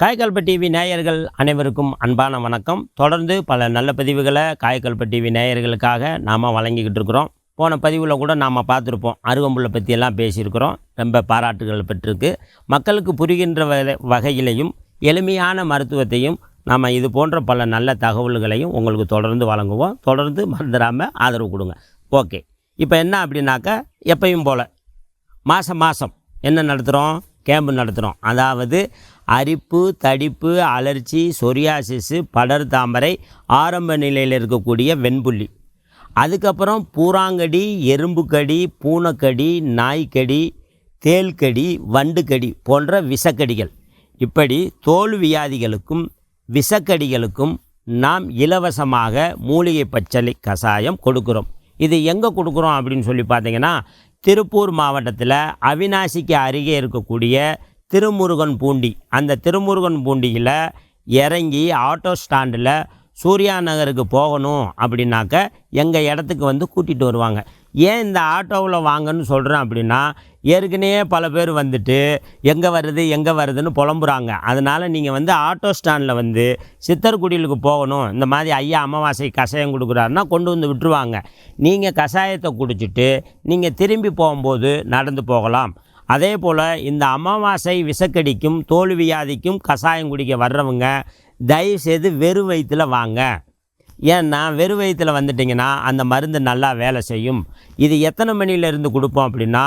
காய்கல்ப TV நேயர்கள் அனைவருக்கும் அன்பான வணக்கம். தொடர்ந்து பல நல்ல பதிவுகளை காய்கல்ப டிவி நேயர்களுக்காக நாம் வழங்கிக்கிட்டு இருக்கிறோம். போன பதிவில் கூட நாம் பார்த்துருப்போம். அருகம்புல்லை பற்றியெல்லாம் பேசியிருக்கிறோம். ரொம்ப பாராட்டுகள் பெற்றிருக்கு. மக்களுக்கு புரிகின்ற வ வகையிலையும் எளிமையான மருத்துவத்தையும் நாம் இது போன்ற பல நல்ல தகவல்களையும் உங்களுக்கு தொடர்ந்து வழங்குவோம். தொடர்ந்து மறந்துடாமல் ஆதரவு கொடுங்க. ஓகே. இப்போ என்ன அப்படின்னாக்கா எப்பயும் போல் மாதம் மாதம் என்ன நடத்துகிறோம் கேம்பு நடத்துகிறோம் அதாவது அரிப்பு தடிப்பு அலர்ச்சி சொரியாசிஸு படர் தாமரை ஆரம்ப நிலையில் இருக்கக்கூடிய வெண்புள்ளி. அதுக்கப்புறம் பூராங்கடி எறும்புக்கடி பூனைக்கடி நாய்க்கடி தேள்கடி வண்டுக்கடி போன்ற விஷக்கடிகள் இப்படி தோல் வியாதிகளுக்கும் விஷக்கடிகளுக்கும் நாம் இலவசமாக மூலிகை பச்சளை கஷாயம் கொடுக்குறோம். இது எங்கே கொடுக்குறோம் அப்படின்னு சொல்லி பார்த்தீங்கன்னா திருப்பூர் மாவட்டத்தில் அவினாசிக்கு அருகே இருக்கக்கூடிய திருமுருகன் பூண்டி. அந்த திருமுருகன் பூண்டியில் இறங்கி ஆட்டோ ஸ்டாண்டில் சூர்யா நகருக்கு போகணும் அப்படின்னாக்க எங்கள் இடத்துக்கு வந்து கூட்டிகிட்டு வருவாங்க. ஏன் இந்த ஆட்டோவில் வாங்கன்னு சொல்கிறேன் அப்படின்னா ஏற்கனவே பல பேர் வந்துட்டு எங்கே வருது எங்கே வருதுன்னு புலம்புறாங்க. அதனால் நீங்கள் வந்து ஆட்டோ ஸ்டாண்டில் வந்து சித்தர்குடியிலுக்கு போகணும். இந்த மாதிரி ஐயா அமாவாசை கஷாயம் கொடுக்குறாருன்னா கொண்டு வந்து விட்டுருவாங்க. நீங்கள் கஷாயத்தை குடிச்சிட்டு நீங்கள் திரும்பி போகும்போது நடந்து போகலாம். அதே போல் இந்த அமாவாசை விஷக்கடிக்கும் தோல் வியாதிக்கும் கஷாயம் குடிக்க வர்றவங்க தயவுசெய்து வெறும் வயிற்றில் வாங்க. ஏன்னா வெறும் வயிற்றில் வந்துட்டிங்கன்னா அந்த மருந்து நல்லா வேலை செய்யும். இது எத்தனை மணிலேருந்து கொடுப்போம் அப்படின்னா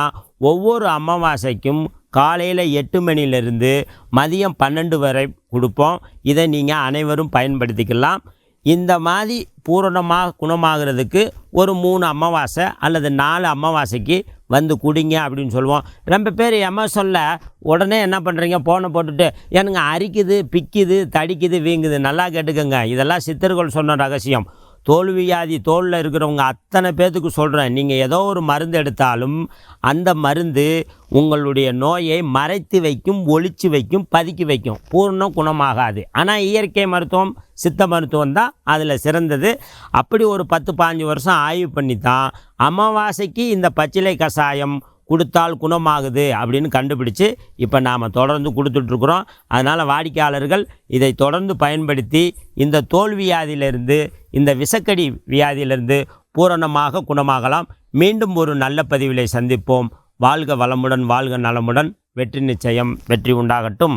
ஒவ்வொரு அமாவாசைக்கும் காலையில் எட்டு மணிலேருந்து மதியம் பன்னெண்டு வரை கொடுப்போம். இதை நீங்கள் அனைவரும் பயன்படுத்திக்கலாம். இந்த மாதிரி பூரணமாக குணமாகிறதுக்கு ஒரு மூணு அமாவாசை அல்லது நாலு அமாவாசைக்கு வந்து குடிங்க அப்படின்னு சொல்லுவோம். ரொம்ப பேர் சொல்ல உடனே என்ன பண்ணுறீங்க போனை போட்டுட்டு எனக்கு அரிக்குது பிக்குது தடிக்குது வீங்குது. நல்லா கேட்டுக்கோங்க. இதெல்லாம் சித்தர்கள் சொன்ன ரகசியம். தோல் வியாதி தோலில் இருக்கிறவங்க அத்தனை பேர்த்துக்கு சொல்கிறேன் நீங்கள் ஏதோ ஒரு மருந்து எடுத்தாலும் அந்த மருந்து உங்களுடைய நோயை மறைத்து வைக்கும் ஒழிச்சு வைக்கும் பதுக்கி வைக்கும். பூர்ணம் குணமாகாது. ஆனால் இயற்கை மருத்துவம் சித்த மருத்துவம் தான் அதில் சிறந்தது. அப்படி ஒரு பத்து பாஞ்சு வருஷம் ஆய்வு பண்ணி தான் அமாவாசைக்கு இந்த பச்சிலை கஷாயம் கொடுத்தால் குணமாகுது அப்படின்னு கண்டுபிடிச்சு இப்போ நாம் தொடர்ந்து கொடுத்துட்ருக்குறோம். அதனால் வாடிக்கையாளர்கள் இதை தொடர்ந்து பயன்படுத்தி இந்த தோல் வியாதியிலிருந்து இந்த விஷக்கடி வியாதியிலிருந்து பூரணமாக குணமாகலாம். மீண்டும் ஒரு நல்ல பதிவிலை சந்திப்போம். வாழ்க வளமுடன் வாழ்க நலமுடன். வெற்றி நிச்சயம் வெற்றி உண்டாகட்டும்.